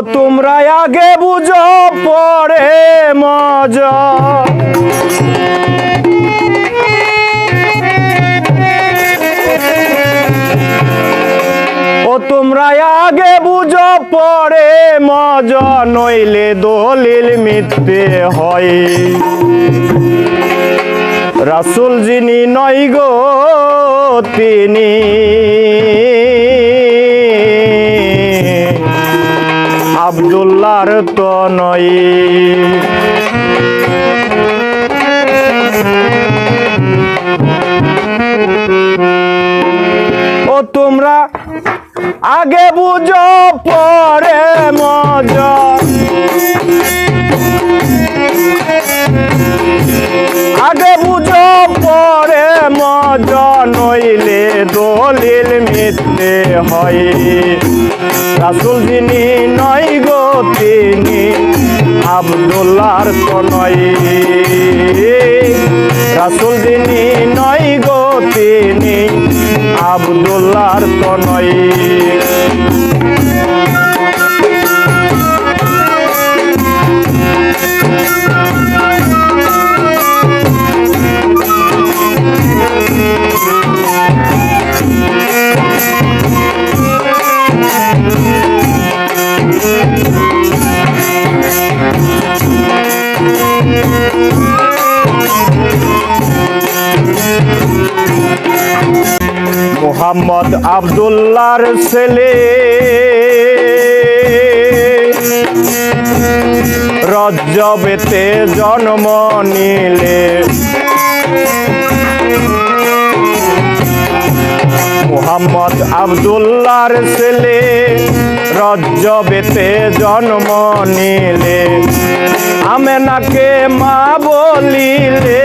তোমরা আগে বুঝো, পরে মজা। ও তোমরা আগে বুঝো, পরে মজা, নইলে দলিল মিথ্যে হয়। রাসুল যিনি নয় গো, তিনি আবদুল্লার তো নয় ও তোমরা আগে বুঝো, পরে মজা। আগে বুঝো, পরে মজা, নইলে দলিল মিথ্যে হয়। রাসুল তিনি আবদুল্লার নয় রাসুল যিনি নয় গো তিনি আবদুল্লার নয় মোহাম্মদ আবদুল্লার ছেলে। রজ্জবেতে জন্ম নিলে। মোহাম্মদ আবদুল্লার ছেলে। রজ্জবেতে জন্ম নিলে। আমেনাকে মা বলিলে।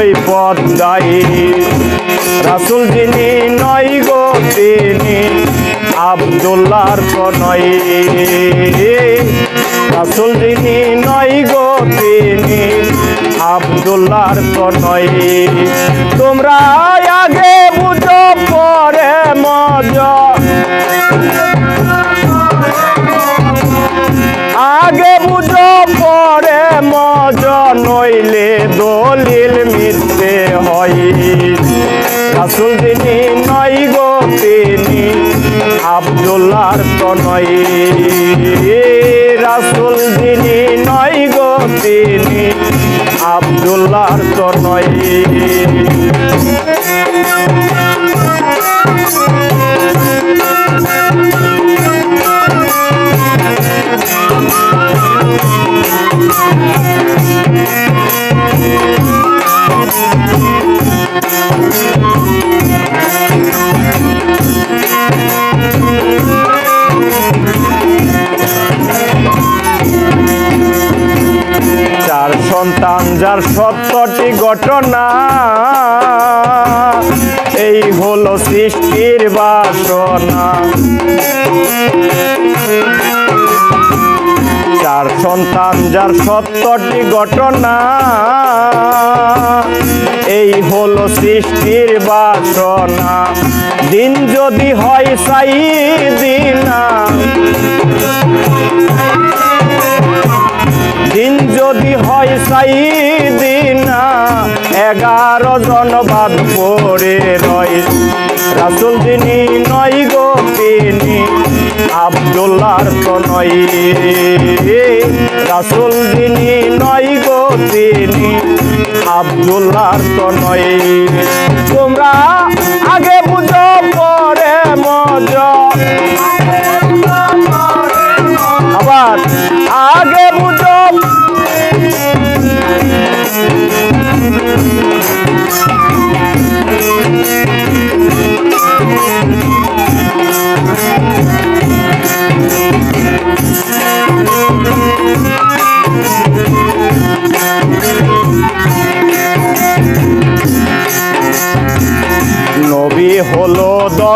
ওই পদ্মাই রাসুল যিনি নয় গো তিনি আবদুল্লার নয় রাসুল যিনি নয় গো তিনি আবদুল্লার নয় তোমরা আগে বুঝো, পরে মজা। আগে বুঝো পরে মজা নইলে দলিল মিথ্যে হয় যিনি নয় গো তিনি আবদুল্লার তো নয়। রাসুল যিনি নয় গো তিনি আবদুল্লার তো নয়। চার সন্তান যার সত্যটি ঘটনা এই হলো সৃষ্টির বাসনা। চার সন্তান যার সত্যটি ঘটনা এই হলো সৃষ্টির বাসনা। দিন যদি হয় সাই দিনা। দিন যদি হয় সাই দিনা, এগারো জন বাদ পড়ে রয়। রাসুল যিনি নয় গো তিনি আবদুল্লার তো নয়। রাসুল যিনি নয় গো তিনি আবদুল্লার তো নয় তোমরা আগে বুঝো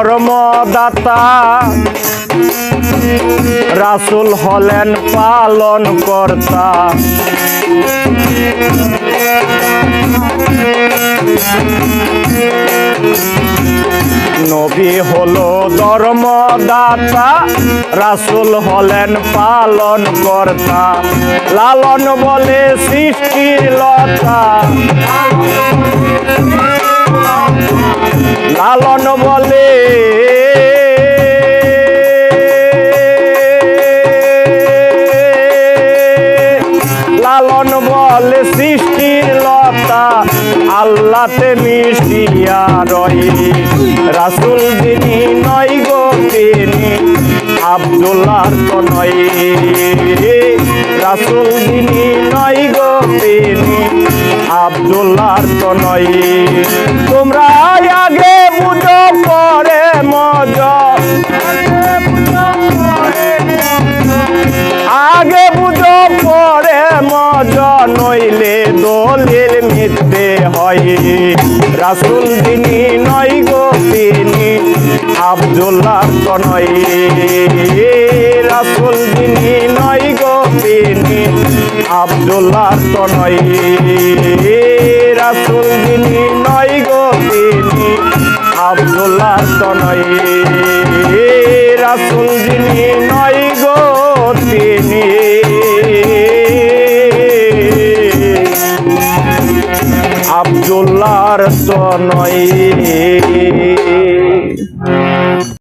হলো ধর্মদাতা রাসুল হলেন পালন কর্তা নবী হলো ধর্মদাতা, রাসুল হলেন পালন কর্তা লালন বলে সৃষ্টির লতা। লালন বলে। লালন বলে সৃষ্টির লতা, আল্লাতে মিশিয়া রই রাসুল যিনি নয় গো তিনি আবদুল্লাহ তো নয়। রাসুল যিনি নয় গো তিনি আবদুল্লাহ তো নয় তোমরা আগে বুঝো, পরে মজ। আগে বুঝো, পরে মজ, নইলে দলিল মিথ্যে হয়। রাসুল তিনি নয় গো, তিনি আবদুল্লাহ তো রাসুল যিনি নয় গো তিনি আবদুল্লাহ তো রাসুল যিনি নয় গো তিনি আবদুল্লাহ তো রাসুল যিনি নয় গো তিনি আবদুল্লাহর তো নয়